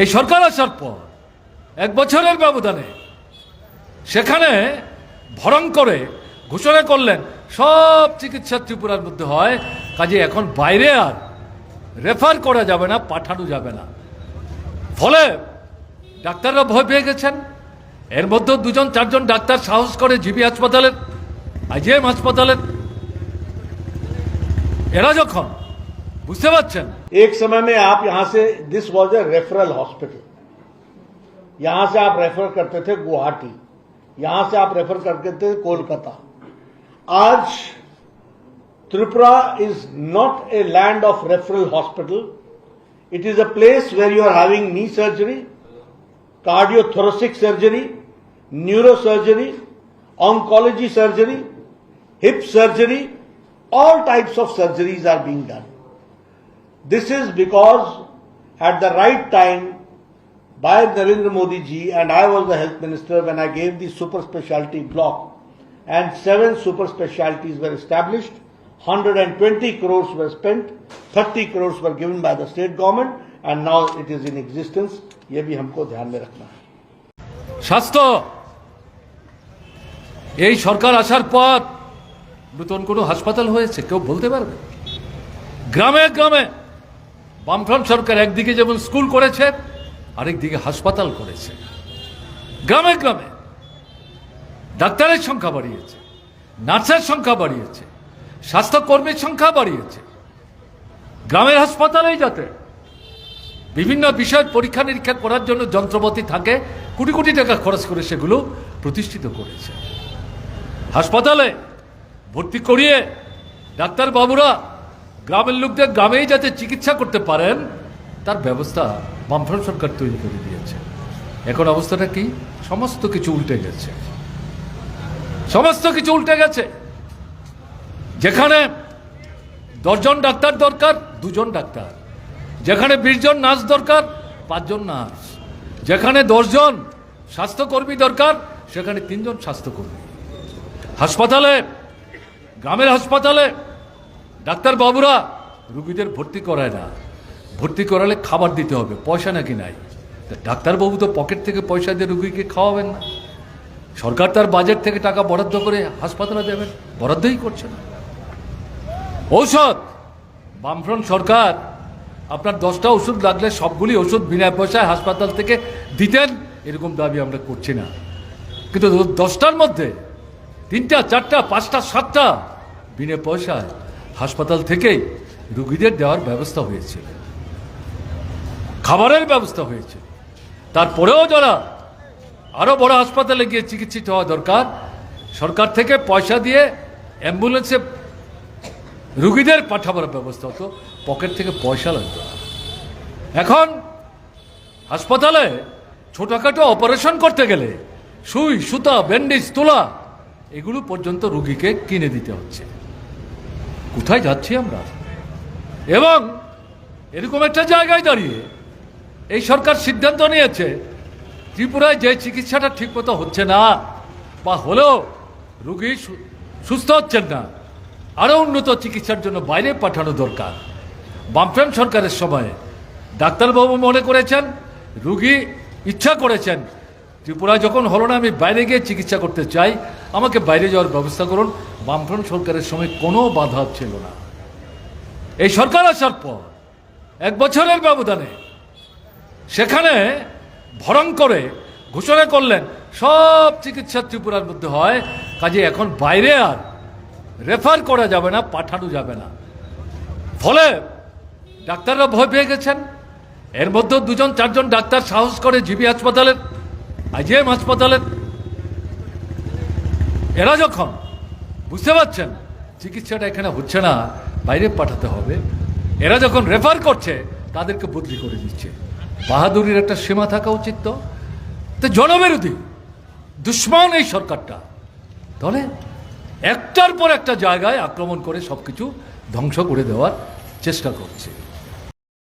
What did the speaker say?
এই সরকার আসার পর, এক বছরের ব্যবধানে, সেখানে ভরং করে ঘোষণা করলেন, সব চিকিৎসা ত্রিপুরার মধ্যে হয়, কাজে এখন বাইরে আর রেফার করা যাবে না, পাঠানো যাবে না। ফলে ডাক্তাররা ভয় পেয়ে গেছেন। এর মধ্যে দুজন, চারজন ডাক্তার সাহস করে জিবি হাসপাতালের আইজিএম হাসপাতালের। এরা যখন বুঝতে পারছেন एक समय में आप यहां से this was a referral hospital यहां से आप रेफर करते थे गुवाहाटी यहां से आप रेफर करते थे कोलकाता आज Tripura is not a land of referral hospital it is a place where you are having knee surgery cardiothoracic surgery neurosurgery oncology surgery hip surgery all types of surgeries are being done this is because at the right time by Narendra Modi ji and I was the health minister when I gave the super specialty block and seven super specialties were established 120 crores were spent 30 crores were given by the state government and now it is in existence ये भी हमको ध्यान में रखना है স্বাস্থ্য এই সরকার আসার পর নতুন কোনো হাসপাতাল হয়েছে কেউ বলতে পারবে গ্রামে গ্রামে বামফ্রন্ট সরকার একদিকে যেমন স্কুল করেছে, আরেকদিকে হাসপাতাল করেছে। গ্রামে গ্রামে ডাক্তারের সংখ্যা বাড়িয়েছে, নার্সের সংখ্যা বাড়িয়েছে, স্বাস্থ্যকর্মীর সংখ্যা বাড়িয়েছে। গ্রামের হাসপাতালেই যাতে বিভিন্ন বিষয় পরীক্ষা নিরীক্ষা করার জন্য যন্ত্রপাতি থাকে, কোটি কোটি টাকা খরচ করে সেগুলো প্রতিষ্ঠিত করেছে। হাসপাতালে ভর্তি করিয়ে ডাক্তার বাবুরা গ্রামের লোকদের গ্রামেই যাতে চিকিৎসা করতে পারেন, তার ব্যবস্থা বামফ্রন্ট সরকার তৈরি করে দিয়েছে। এখন অবস্থাটা কি? সমস্ত কিছু উল্টে গেছে। সমস্ত কিছু উল্টে গেছে। যেখানে দশজন ডাক্তার দরকার, দুজন ডাক্তার। যেখানে বিশজন নার্স দরকার, পাঁচজন নার্স। যেখানে দশজন স্বাস্থ্যকর্মী দরকার, সেখানে তিনজন স্বাস্থ্যকর্মী। হাসপাতালে, গ্রামের হাসপাতালে ডাক্তার বাবুরা, রুগীদের ভর্তি করায় না। ভর্তি করালে খাবার দিতে হবে, পয়সা নাকি নাই? ডাক্তারবাবু তো পকেট থেকে পয়সা দিয়ে রুগীকে খাওয়াবেন না। সরকার তার বাজেট থেকে টাকা বরাদ্দ করে হাসপাতালে দেবেন, বরাদ্দই করছে না। ঔষধ! বামফ্রন্ট সরকার, আপনার দশটা ওষুধ লাগলে সবগুলি ওষুধ বিনা পয়সায় হাসপাতাল থেকে দিতেন, এরকম দাবি আমরা করছি না। কিন্তু দশটার মধ্যে, তিনটা, চারটা, পাঁচটা, সাতটা বিনা পয়সায় হাসপাতাল থেকেই রুগীদের দেওয়ার ব্যবস্থা হয়েছে। খাবারের ব্যবস্থা হয়েছে। তারপরেও যারা আরও বড় হাসপাতালে গিয়ে চিকিৎসিত হওয়া দরকার, সরকার থেকে পয়সা দিয়ে অ্যাম্বুলেন্সে রুগীদের পাঠাবার ব্যবস্থা হতো, পকেট থেকে পয়সা লাগতো এখন হাসপাতালে ছোটখাটো অপারেশন করতে গেলে, সুই, সুতা, ব্যান্ডেজ, তোলা, এগুলো পর্যন্ত রুগীকে কিনে দিতে হচ্ছে। কোথায় যাচ্ছি আমরা? এবং এরকম একটা জায়গায় দাঁড়িয়ে এই সরকার সিদ্ধান্ত নিয়েছে, ত্রিপুরায় যে চিকিৎসাটা ঠিকমতো হচ্ছে না, বা হলেও রুগী সুস্থ হচ্ছেন না, আরও উন্নত চিকিৎসার জন্য বাইরে পাঠানো দরকার। বামফ্রেন্ট সরকারের সময় ডাক্তারবাবু মনে করেছেন, রুগী ইচ্ছা করেছেন, ত্রিপুরা যখন হলো না, আমি বাইরে গিয়ে চিকিৎসা করতে চাই, আমাকে বাইরে যাওয়ার ব্যবস্থা করুন। বামফ্রন্ট সরকারের সময় কোনো বাধা ছিল না। এই সরকার আসার পর, এক বছরের ব্যবধানে, সেখানে ভরং করে ঘোষণা করলেন, সব চিকিৎসা ত্রিপুরার মধ্যে হয়, কাজে এখন বাইরে আর রেফার করা যাবে না, পাঠানো যাবে না। ফলে ডাক্তাররা ভয় পেয়ে গেছেন। এর মধ্যে দুজন, চারজন ডাক্তার সাহস করে জিবি হাসপাতালের আইজিএম হাসপাতালের। এরা যখন বুঝতে পারছেন? চিকিৎসাটা এখানে হচ্ছে না, বাইরে পাঠাতে হবে। এরা যখন রেফার করছে, তাদেরকে বদলি করে দিচ্ছে। বাহাদুরির একটা সীমা থাকা উচিত তো। তো জনবিরোধী, দুশ্মন এই সরকারটা। তাহলে একটার পর একটা জায়গায় আক্রমণ করে সব কিছু ধ্বংস করে দেওয়ার চেষ্টা করছে।